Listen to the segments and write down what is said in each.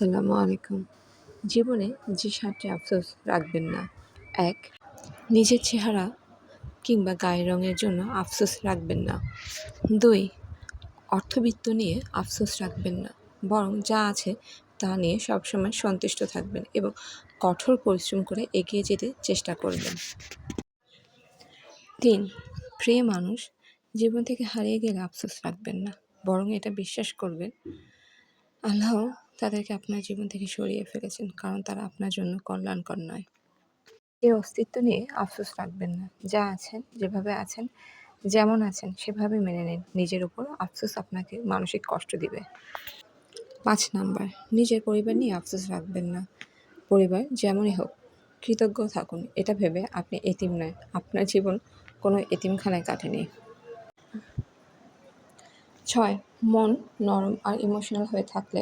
আসসালামু আলাইকুম। জীবনে যে সাতটি আফসোস রাখবেন না, এক, নিজের চেহারা কিংবা গায়ের রঙের জন্য আফসোস রাখবেন না। দুই, অর্থবিত্ত নিয়ে আফসোস রাখবেন না, বরং যা আছে তা নিয়ে সবসময় সন্তুষ্ট থাকবেন এবং কঠোর পরিশ্রম করে এগিয়ে যেতে চেষ্টা করবেন। তিন, প্রিয় মানুষ জীবন থেকে হারিয়ে গেলে আফসোস রাখবেন না, বরং এটা বিশ্বাস করবেন, আল্লাহ তাদেরকে আপনার জীবন থেকে সরিয়ে ফেলেছেন, কারণ তারা আপনার জন্য কল্যাণকর নয়। এই অস্তিত্ব নিয়ে আফসোস রাখবেন না। যা আছেন, যেভাবে আছেন, যেমন আছেন, সেভাবে মেনে নিন। নিজের উপর আফসোস আপনাকে মানসিক কষ্ট দিবে। পাঁচ নাম্বার, নিজের পরিবার নিয়ে আফসোস রাখবেন না। পরিবার যেমনই হোক, কৃতজ্ঞ থাকুন। এটা ভেবে আপনি এতিম নয়। আপনার জীবন কোনো এতিমখানায় কাটেনি। ছয়। মন নরম আর ইমোশনাল হয়ে থাকলে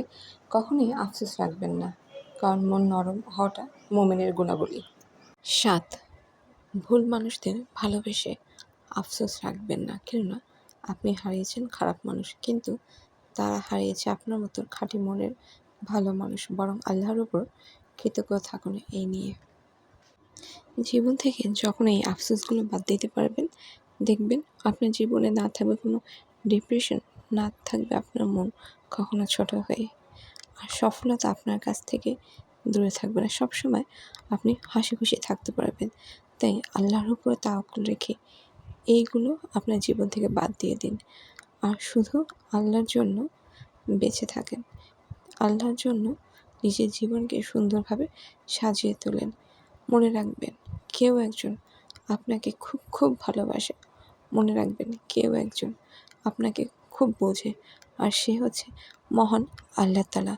কখনোই আফসোস রাখবেন না, কারণ মন নরম হওয়াটা মোমেনের গুণাবলী। সাত। ভুল মানুষদের ভালোবেসে আফসোস রাখবেন না, কেননা আপনি হারিয়েছেন খারাপ মানুষ, কিন্তু তারা হারিয়েছে আপনার মতো খাঁটি মনের ভালো মানুষ, বরং আল্লাহর উপর কৃতজ্ঞ থাকুন এই নিয়ে। জীবন থেকে যখন এই আফসোসগুলো বাদ দিতে পারবেন, দেখবেন আপনার জীবনে না থাকবে কোনো ডিপ্রেশন না থাকবে আপনার মন কখনো ছোট হয়ে। আর সফলতা আপনার কাছ থেকে দূরে থাকবে না। সবসময় আপনি হাসি খুশি থাকতে পারবেন। তাই আল্লাহর উপরে তাওয়াক্কুল রেখে এইগুলো আপনার জীবন থেকে বাদ দিয়ে দিন। আর শুধু আল্লাহর জন্য বেঁচে থাকেন। আল্লাহর জন্য নিজের জীবনকে সুন্দরভাবে সাজিয়ে তোলেন। মনে রাখবেন, কেউ একজন আপনাকে খুব খুব ভালোবাসে। মনে রাখবেন, কেউ একজন আপনাকে খুব বোঝে। আর সে হচ্ছে মহান আল্লাহ তালা